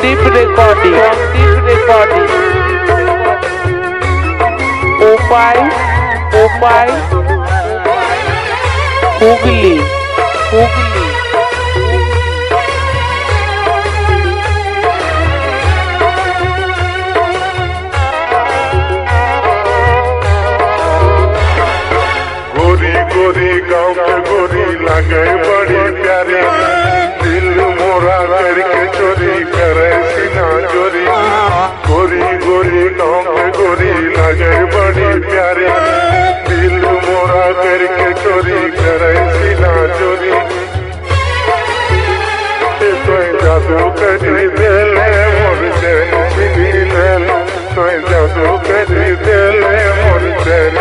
Sandeep recording Sandeep recording उपाय उपाय हुगली हुगली गोरी गोरी, गाँव के गोरी, लगे बड़ी प्यारी। শ্রী নম করি লাগের বাড়ি প্যারে বিলু মোরা করকে চরি ফেরাইছি না চরি তুই জাদু করি দেলে মোর দেন চিনি লেন তুই জাদু করি দেলে মোর দেন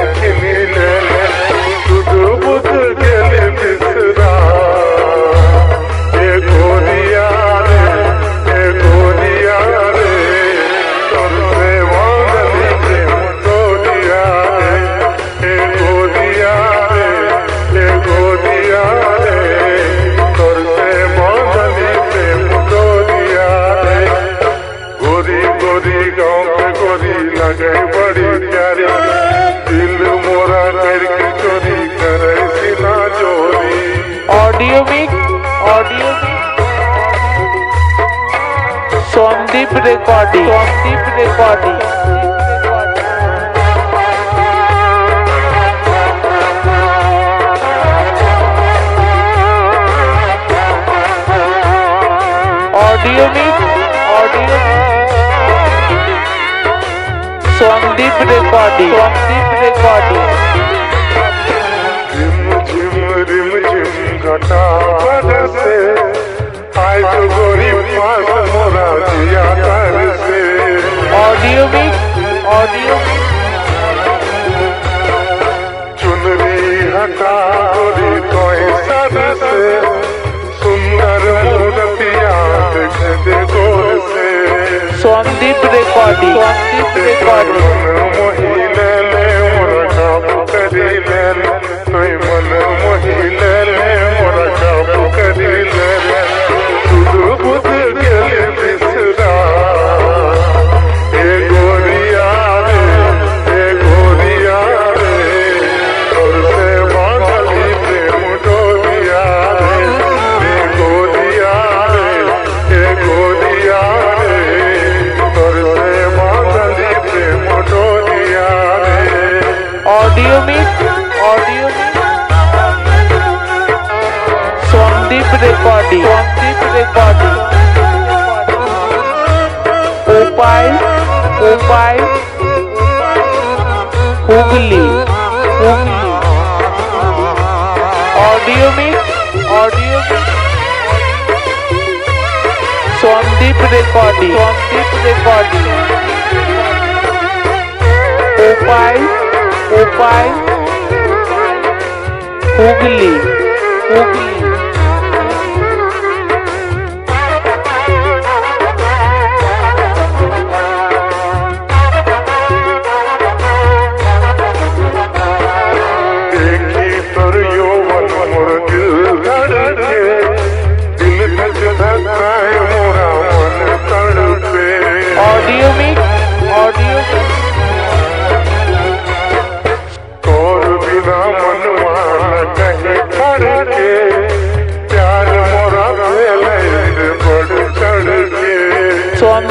mic audio Somdeep recording Somdeep recording audio mic audio Somdeep recording Somdeep recording recording. party. उगली ऑडियो में audio Swamdeep recording Swamdeep recording उपाय उपाय उगली उगली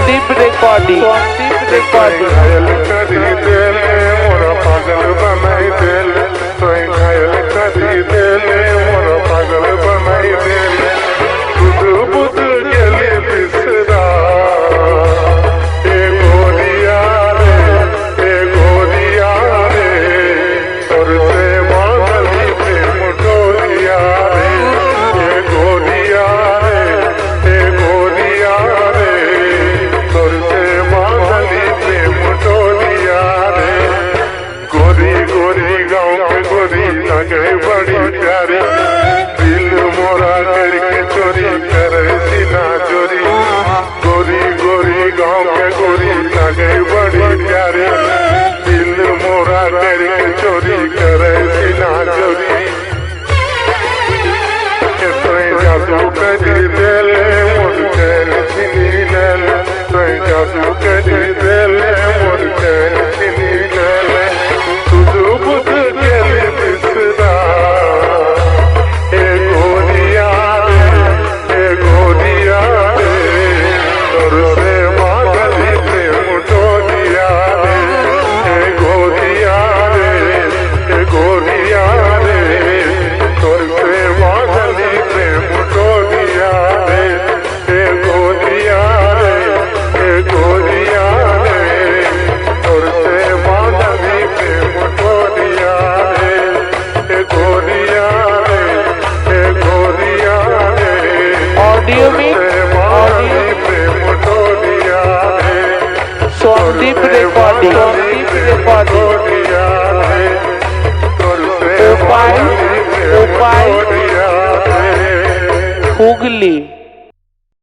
deep day party. Deep day party. लगे बड़ी प्यारी दिल मोरा करके चोरी करे सीना चोरी गोरी गोरी गाँव के गोरी लगे बड़ी प्यारी दिल मोरा करके चोरी करे सीना चोरी जादू करी दिल मुझे चिनी दिल जादू करी পিঁপড়ে পদে পিঁপড়ে পদে উপায় উপায় হুগলি